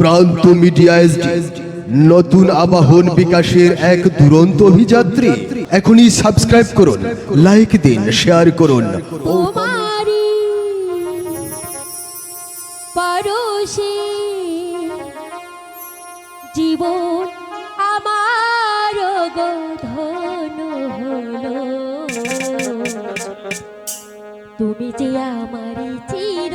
প্রান্ত media SD, নতুন আবাহন বিকাশের এক দুরন্ত অভিযাত্রী। এখনই সাবস্ক্রাইব করুন লাইক দিন শেয়ার করুন। জীবন আমার তুমি যে আমার চির